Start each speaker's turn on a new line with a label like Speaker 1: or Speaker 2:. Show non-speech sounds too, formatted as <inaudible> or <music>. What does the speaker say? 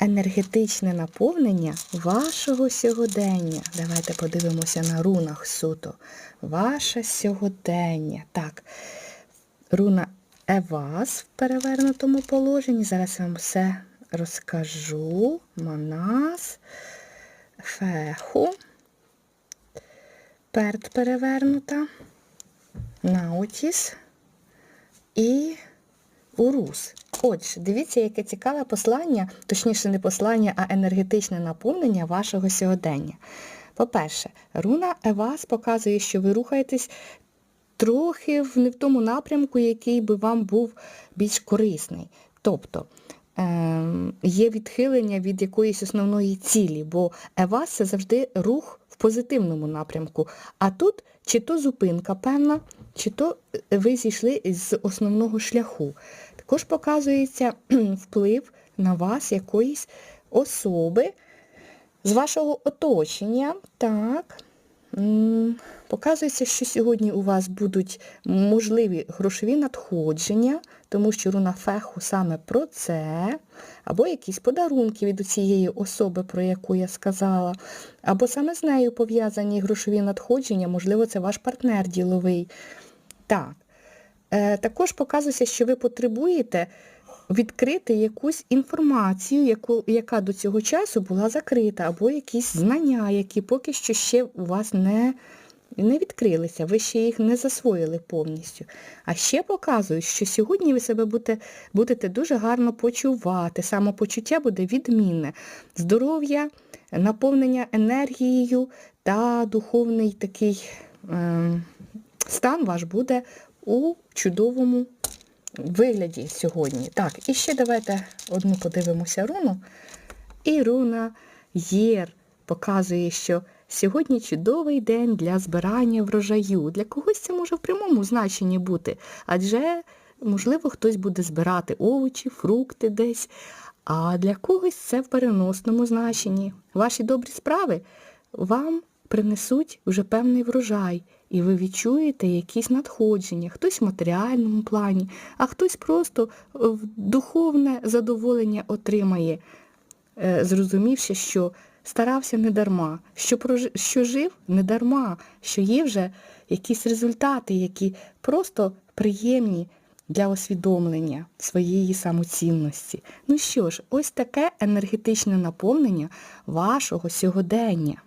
Speaker 1: енергетичне наповнення вашого сьогодення. Давайте подивимося на рунах суто. Ваше сьогодення. Так, руна Евас в перевернутому положенні. Зараз я вам все розкажу. Манас, феху, перт перевернута, наутіс і урус. Отже, дивіться, яке цікаве послання, точніше, не послання, а енергетичне наповнення вашого сьогодення. По-перше, руна Евас показує, що ви рухаєтесь трохи не в тому напрямку, який би вам був більш корисний. Тобто ем, є відхилення від якоїсь основної цілі, бо Евас це завжди рух в позитивному напрямку. А тут чи то зупинка певна, чи то е, ви зійшли з основного шляху. Також показується <clears throat> вплив на вас якоїсь особи з вашого оточення. Так. Показується, що сьогодні у вас будуть можливі грошові надходження, тому що руна феху саме про це, або якісь подарунки від цієї особи, про яку я сказала, або саме з нею пов'язані грошові надходження, можливо, це ваш партнер діловий. Так. Е, Також показується, що ви потребуєте відкрити якусь інформацію, яку, яка до цього часу була закрита, або якісь знання, які поки що ще у вас не, не відкрилися, ви ще їх не засвоїли повністю. А ще показують, що сьогодні ви себе будете, будете дуже гарно почувати, самопочуття буде відмінне. Здоров'я, наповнення енергією та духовний такий е, стан ваш буде у чудовому вигляді сьогодні. Так, і ще давайте одну подивимося руну. І руна Єр показує, що сьогодні чудовий день для збирання врожаю. Для когось це може в прямому значенні бути, адже, можливо, хтось буде збирати овочі, фрукти десь, а для когось це в переносному значенні. Ваші добрі справи вам принесуть вже певний врожай, і ви відчуєте якісь надходження, хтось в матеріальному плані, а хтось просто в духовне задоволення отримає, е, зрозумівши, що старався не дарма, що, прожи- що жив не дарма, що є вже якісь результати, які просто приємні для усвідомлення своєї самоцінності. Ну що ж, ось таке енергетичне наповнення вашого сьогодення.